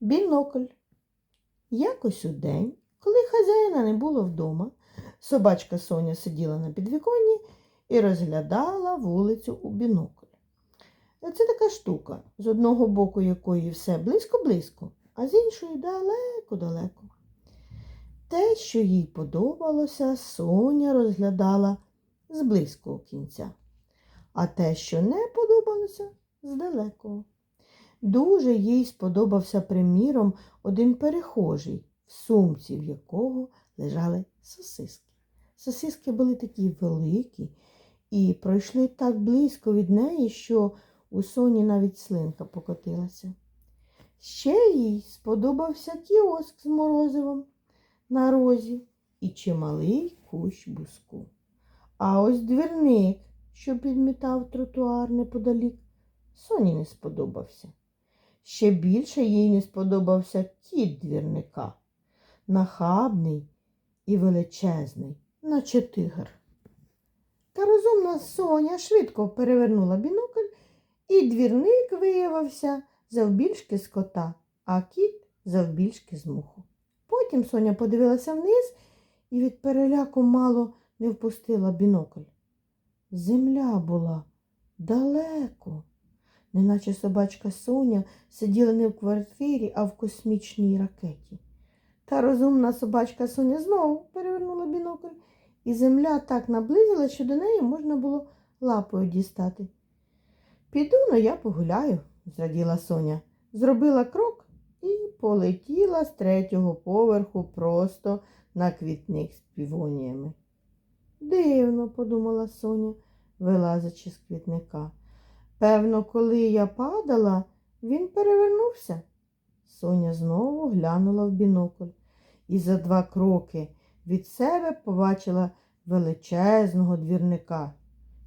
Бінокль. Якось у день, коли хазяїна не було вдома, собачка Соня сиділа на підвіконні і розглядала вулицю у бінокль. Це така штука, з одного боку якої все близько-близько, а з іншої далеко-далеко. Те, що їй подобалося, Соня розглядала з близького кінця, а те, що не подобалося, з далекого. Дуже їй сподобався, приміром, один перехожий, в сумці, в якого лежали сосиски. Сосиски були такі великі і пройшли так близько від неї, що у Соні навіть слинка покотилася. Ще їй сподобався кіоск з морозивом на розі і чималий кущ буску. А ось двірник, що підмітав тротуар неподалік, Соні не сподобався. Ще більше їй не сподобався кіт двірника, нахабний і величезний, наче тигр. Та розумна Соня швидко перевернула бінокль, і двірник виявився завбільшки з кота, а кіт завбільшки з муху. Потім Соня подивилася вниз і від переляку мало не впустила бінокль. Земля була далеко, неначе собачка Соня сиділа не в квартирі, а в космічній ракеті. Та розумна собачка Соня знову перевернула бінокль, і земля так наблизила, що до неї можна було лапою дістати. Піду но я погуляю, зраділа Соня. Зробила крок і полетіла з третього поверху просто на квітник з півоніями. Дивно, подумала Соня, вилазячи з квітника. Певно, коли я падала, він перевернувся. Соня знову глянула в бінокль і за два кроки від себе побачила величезного двірника,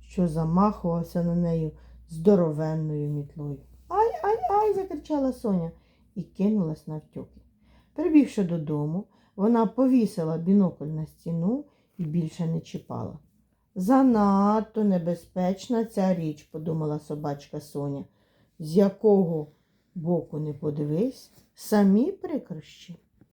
що замахувався на нею здоровенною мітлою. Ай, ай, ай, закричала Соня і кинулась навтьоки. Прибігши додому, вона повісила бінокль на стіну і більше не чіпала. Занадто небезпечна ця річ, подумала собачка Соня, з якого боку не подивись, самі прикрощі.